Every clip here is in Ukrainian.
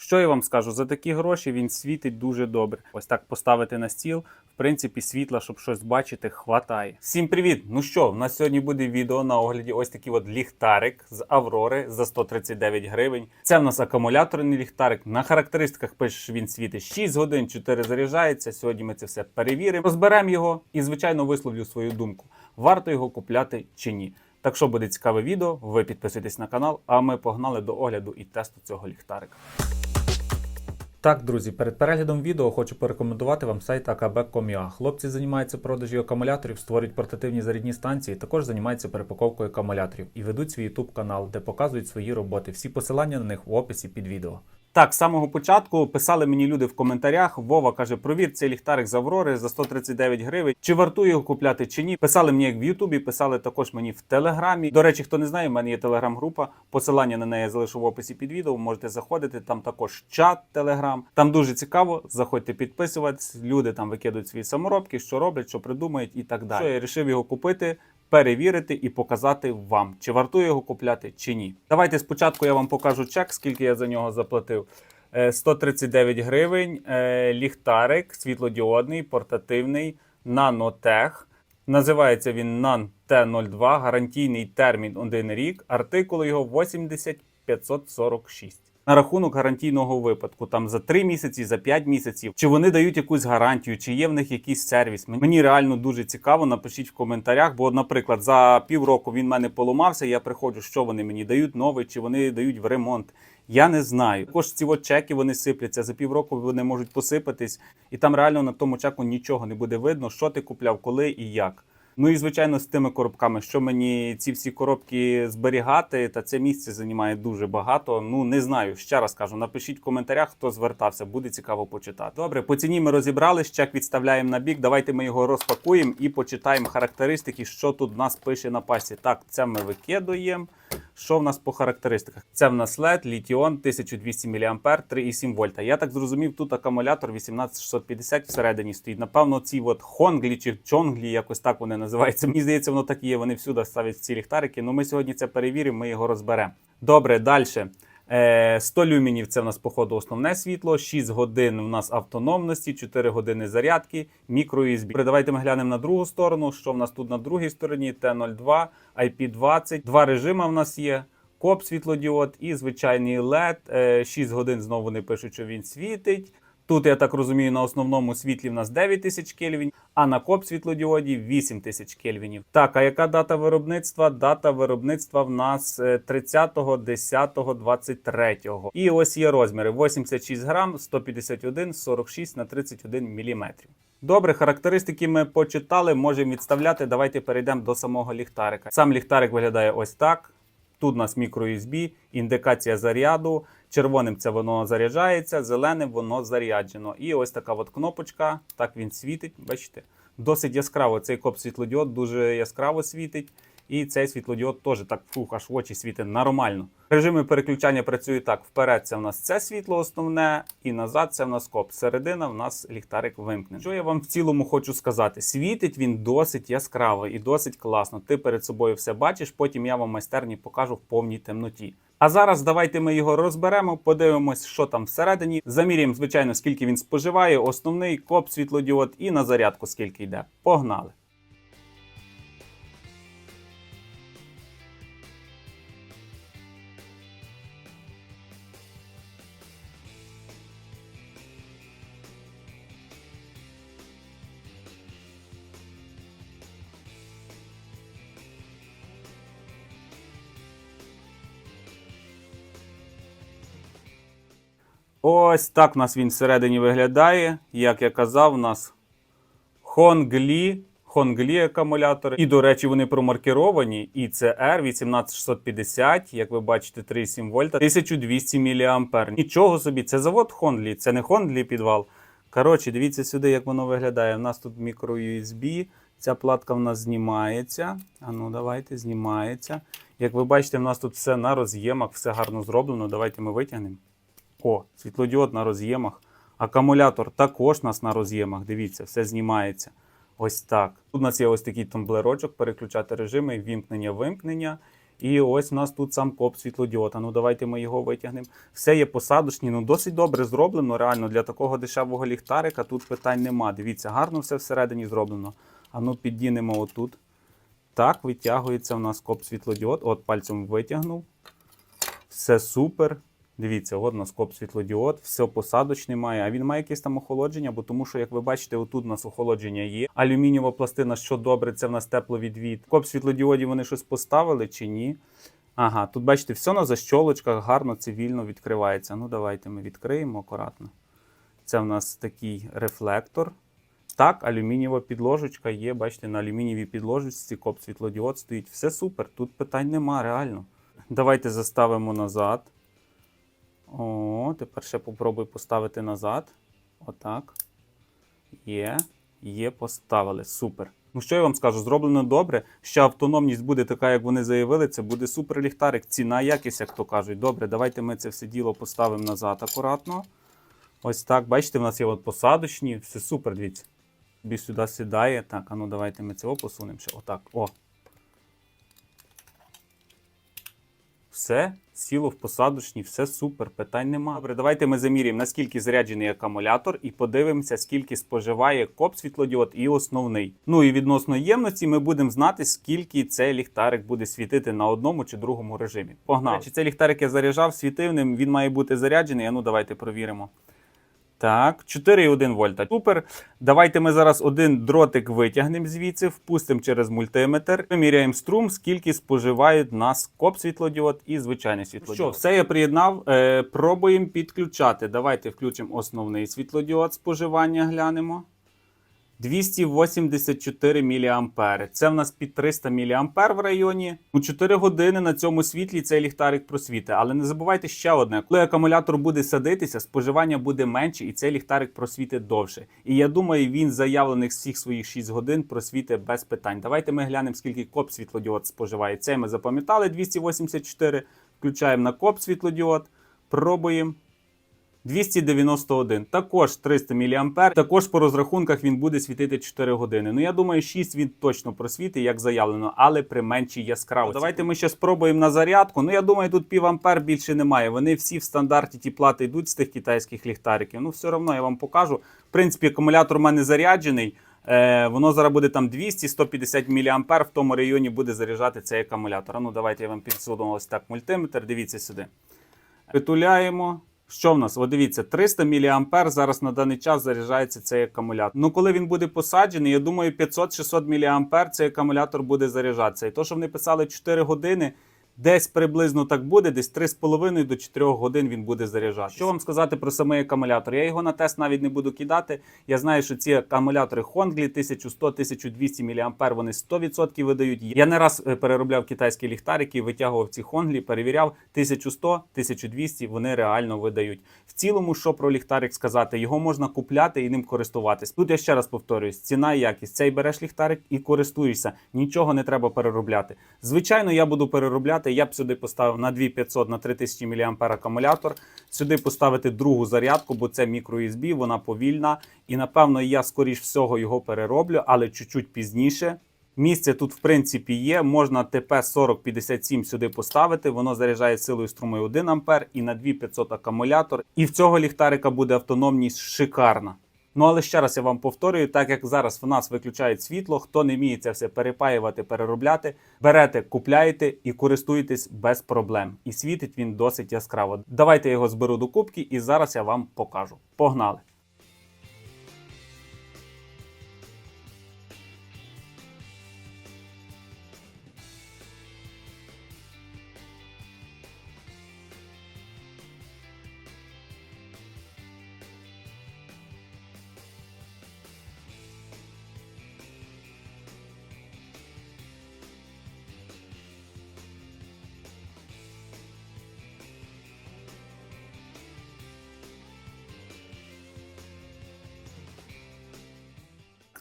Що я вам скажу? За такі гроші він світить дуже добре. Ось так поставити на стіл. В принципі, світла, щоб щось бачити, хватає. Всім привіт! Ну що, в нас сьогодні буде відео на огляді. Ось такий от ліхтарик з Аврори за 139 гривень. Це в нас акумуляторний ліхтарик. На характеристиках пише, що він світить 6 годин, 4 заряджається. Сьогодні ми це все перевіримо. Розберемо його і, звичайно, висловлю свою думку. Варто його купляти чи ні. Так що буде цікаве відео, ви підписуйтесь на канал, а ми погнали до огляду і тесту цього ліхтарика. Так, друзі, перед переглядом відео хочу порекомендувати вам сайт akb.com.ua. Хлопці займаються продажі акумуляторів, створюють портативні зарядні станції, також займаються перепаковкою акумуляторів і ведуть свій YouTube канал, де показують свої роботи. Всі посилання на них в описі під відео. Так, з самого початку писали мені люди в коментарях. Вова каже: провір цей ліхтарик з Аврори за 139 гривень. Чи вартує його купляти чи ні? Писали мені як в Ютубі, писали також мені в Телеграмі. До речі, хто не знає, в мене є телеграм-група. Посилання на неї я залишу в описі під відео. Можете заходити. Там також чат Телеграм. Там дуже цікаво. Заходьте підписуватись. Люди там викидують свої саморобки, що роблять, що придумають і так далі. Що я вирішив його купити. Перевірити і показати вам, чи вартує його купляти чи ні. Давайте спочатку я вам покажу чек, скільки я за нього заплатив. Е, 139 гривень, е, ліхтарик світлодіодний, портативний, нанотех. Називається він NAN T02, гарантійний термін 1 рік, артикул його 80546. На рахунок гарантійного випадку, там за 3 місяці, за 5 місяців, чи вони дають якусь гарантію, чи є в них якийсь сервіс. Мені реально дуже цікаво. Напишіть в коментарях. Бо, наприклад, за півроку він мене поламався. Я приходжу, що вони мені дають новий, чи вони дають в ремонт. Я не знаю. Також ці от чеки вони сипляться. За півроку вони можуть посипатись, і там реально на тому чеку нічого не буде видно, що ти купляв, коли і як. Ну і звичайно, з тими коробками, що мені ці всі коробки зберігати, та це місце займає дуже багато. Ну не знаю. Ще раз кажу, напишіть в коментарях, хто звертався, буде цікаво почитати. Добре, по ціні ми розібрались. Чек відставляємо на бік. Давайте ми його розпакуємо і почитаємо характеристики, що тут нас пише на пасі. Так, це ми викидуємо. Що в нас по характеристиках? Це в нас LED, літіон 1200 мА, 3,7 вольта. Я так зрозумів, тут акумулятор 18650 всередині стоїть. Напевно, ці от хонглі чи чонглі, якось так вони називаються. Мені здається, воно так і є. Вони всюди ставлять ці ліхтарики. Ну ми сьогодні це перевіримо, ми його розберемо. Добре, далі. Е, 100 люмінів це в нас, походу, основне світло, 6 годин в нас автономності, 4 години зарядки, мікро USB. Давайте ми глянемо на другу сторону. Що в нас тут на другій стороні? Т02, IP20. Два режими в нас є. Коп світлодіод і звичайний LED. Е, 6 годин знову вони пишуть, що він світить. Тут, я так розумію, на основному світлі в нас 9000 кельвін, а на коп світлодіоді 8000 кельвінів. Так, а яка дата виробництва? Дата виробництва в нас е, 30.10.23. І ось є розміри: 86 грам, 151, 46 на 31 міліметрів. Добре, характеристики ми почитали, можемо відставляти. Давайте перейдемо до самого ліхтарика. Сам ліхтарик виглядає ось так. Тут у нас мікро-USB, індикація заряду. Червоним це воно заряджається, зеленим воно заряджено. І ось така от кнопочка. Так він світить. Бачите? Досить яскраво. Цей коп світлодіод дуже яскраво світить. І цей світлодіод теж так фух, аж в очі світить нормально. Режими переключання працюють так: вперед це в нас це світло основне, і назад це в нас коп. Середина в нас ліхтарик вимкнений. Що я вам в цілому хочу сказати? Світить він досить яскраво і досить класно. Ти перед собою все бачиш, потім я вам майстерні покажу в повній темноті. А зараз давайте ми його розберемо, подивимось, що там всередині. Заміряємо, звичайно, скільки він споживає, основний коп світлодіод і на зарядку скільки йде. Погнали! Ось так у нас він всередині виглядає. Як я казав, у нас Хонглі. Хонглі акумулятори. І, до речі, вони промаркеровані. І це R 18650, як ви бачите, 3,7 вольта, 1200 мА. Нічого собі, це завод Хонглі, це не Хонглі підвал. Коротше, дивіться сюди, як воно виглядає. У нас тут мікро USB. Ця платка в нас знімається. А ну, давайте, знімається. Як ви бачите, в нас тут все на роз'ємах, все гарно зроблено. Давайте ми витягнемо. О, світлодіод на роз'ємах. Акумулятор також нас на роз'ємах. Дивіться, все знімається. Ось так. Тут у нас є ось такий тумблерочок, переключати режими, вімкнення, вимкнення. І ось у нас тут сам коп світлодіода. Ну давайте ми його витягнемо. Все є посадочні, ну досить добре зроблено. Реально для такого дешевого ліхтарика тут питань нема. Дивіться, гарно все всередині зроблено. А ну піддінемо отут. Так, витягується у нас коп світлодіод. От пальцем витягнув. Все супер. Дивіться, от у нас коп світлодіод, все посадочне має. А він має якесь там охолодження, бо тому що, як ви бачите, отут у нас охолодження є. Алюмінієва пластина, що добре, це в нас тепловідвід. Коп світлодіодів вони щось поставили чи ні? Ага, тут бачите, все на защолочках, гарно, цивільно відкривається. Ну, давайте ми відкриємо акуратно. Це в нас такий рефлектор. Так, алюмінієва підложечка є. Бачите, на алюмінієвій підложечці коп світлодіод стоїть. Все супер, тут питань нема, реально. Давайте заставимо назад. О, тепер ще попробуй поставити назад. Отак. Є. Є, поставили. Супер. Ну що я вам скажу, зроблено добре. Ще автономність буде така, як вони заявили. Це буде супер ліхтарик. Ціна, якість, як то кажуть. Добре, давайте ми це все діло поставимо назад акуратно. Ось так. Бачите, в нас є от посадочні. Все супер, дивіться. Тобі сюди сідає. Так, а ну давайте ми цього посунемо ще. Отак. О. Все, сіло в посадочні, все супер, питань нема. Добре, давайте ми заміряємо, наскільки заряджений акумулятор, і подивимося, скільки споживає коп світлодіод і основний. Ну і відносно ємності, ми будемо знати, скільки цей ліхтарик буде світити на одному чи другому режимі. Погнали. Чи цей ліхтарик я заряджав світивним, він має бути заряджений. А ну давайте провіримо. Так, 4,1 вольта. Супер. Давайте ми зараз один дротик витягнемо звідси, впустимо через мультиметр. Виміряємо струм, скільки споживають нас коп світлодіод і звичайний світлодіод. Що, все я приєднав. Е, пробуємо підключати. Давайте включимо основний світлодіод споживання, глянемо. 284 мА. Це в нас під 300 мА в районі. У 4 години на цьому світлі цей ліхтарик просвітить. Але не забувайте ще одне: коли акумулятор буде садитися, споживання буде менше, і цей ліхтарик просвітить довше. І я думаю, він заявлених всіх своїх 6 годин просвітить без питань. Давайте ми глянемо, скільки коп світлодіод споживає. Це ми запам'ятали 284. Включаємо на коп світлодіод, пробуємо. 291, також 300 мА. Також по розрахунках він буде світити 4 години. Ну я думаю, 6 він точно просвітить, як заявлено, але при меншій яскравості. Давайте ми ще спробуємо на зарядку. Ну я думаю, тут пів ампер більше немає. Вони всі в стандарті ті плати йдуть з тих китайських ліхтариків. Ну все одно я вам покажу. В принципі, акумулятор у мене заряджений. Е, воно зараз буде там 200-150 мА, в тому районі буде заряджати цей акумулятор. Ну давайте я вам підсуну ось так мультиметр. Дивіться сюди. Притуляємо. Що в нас? От дивіться, 300 мА зараз на даний час заряджається цей акумулятор. Ну, коли він буде посаджений, я думаю, 500-600 мА цей акумулятор буде заряджатися. І то, що вони писали 4 години, десь приблизно так буде, десь 3,5 до 4 годин він буде заряджатися. Що вам сказати про самий акумулятор? Я його на тест навіть не буду кидати. Я знаю, що ці акумулятори Hongle 1100-1200 мА вони 100% видають. Я не раз е, переробляв китайські ліхтарики, витягував ці Hongle, перевіряв 1100-1200 вони реально видають. В цілому, що про ліхтарик сказати, його можна купляти і ним користуватись. Тут я ще раз повторююсь: ціна і якість. Цей береш ліхтарик і користуєшся. Нічого не треба переробляти. Звичайно, я буду переробляти. Я б сюди поставив на 2500 на 3000 мА акумулятор. Сюди поставити другу зарядку, бо це мікро-USB, вона повільна. І напевно я скоріш всього його перероблю, але чуть-чуть пізніше. Місце тут, в принципі, є. Можна ТП-4057 сюди поставити. Воно заряджає силою струмою 1 А і на 2500 акумулятор. І в цього ліхтарика буде автономність шикарна. Ну але ще раз я вам повторюю, так як зараз в нас виключають світло, хто не вміє це все перепаювати, переробляти, берете, купляєте і користуєтесь без проблем. І світить він досить яскраво. Давайте я його зберу до кубки, і зараз я вам покажу. Погнали!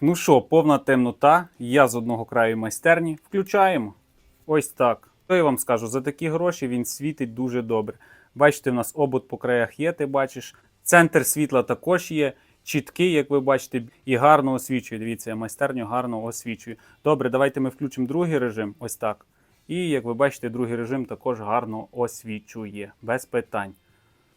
Ну що, повна темнота. Я з одного краю майстерні. Включаємо. Ось так. Що я вам скажу, за такі гроші він світить дуже добре. Бачите, в нас обод по краях є, ти бачиш. Центр світла також є. Чіткий, як ви бачите, і гарно освічує. Дивіться, я майстерню гарно освічую. Добре, давайте ми включимо другий режим. Ось так. І як ви бачите, другий режим також гарно освічує, без питань.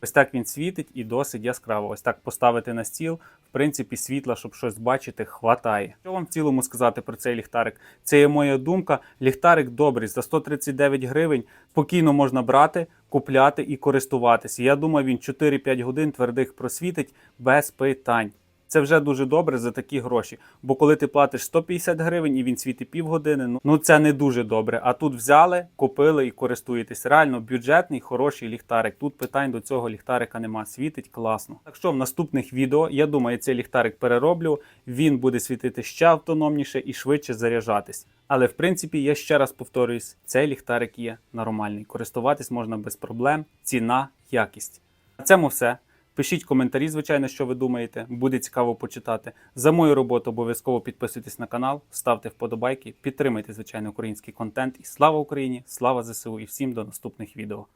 Ось так він світить і досить яскраво. Ось так поставити на стіл. Принципі, світла, щоб щось бачити, хватає. Що вам в цілому сказати про цей ліхтарик? Це є моя думка. Ліхтарик добрий за 139 гривень. Спокійно можна брати, купляти і користуватися. Я думаю, він 4-5 годин твердих просвітить без питань. Це вже дуже добре за такі гроші. Бо коли ти платиш 150 гривень і він світить півгодини, ну, ну це не дуже добре. А тут взяли, купили і користуєтесь. Реально бюджетний, хороший ліхтарик. Тут питань до цього ліхтарика нема. Світить класно. Так що в наступних відео, я думаю, цей ліхтарик перероблю. Він буде світити ще автономніше і швидше заряджатись. Але в принципі, я ще раз повторююсь, цей ліхтарик є нормальний. Користуватись можна без проблем. Ціна, якість. На цьому все. Пишіть коментарі, звичайно, що ви думаєте. Буде цікаво почитати. За мою роботу обов'язково підписуйтесь на канал, ставте вподобайки, підтримайте, звичайно, український контент. І слава Україні! Слава ЗСУ і всім до наступних відео.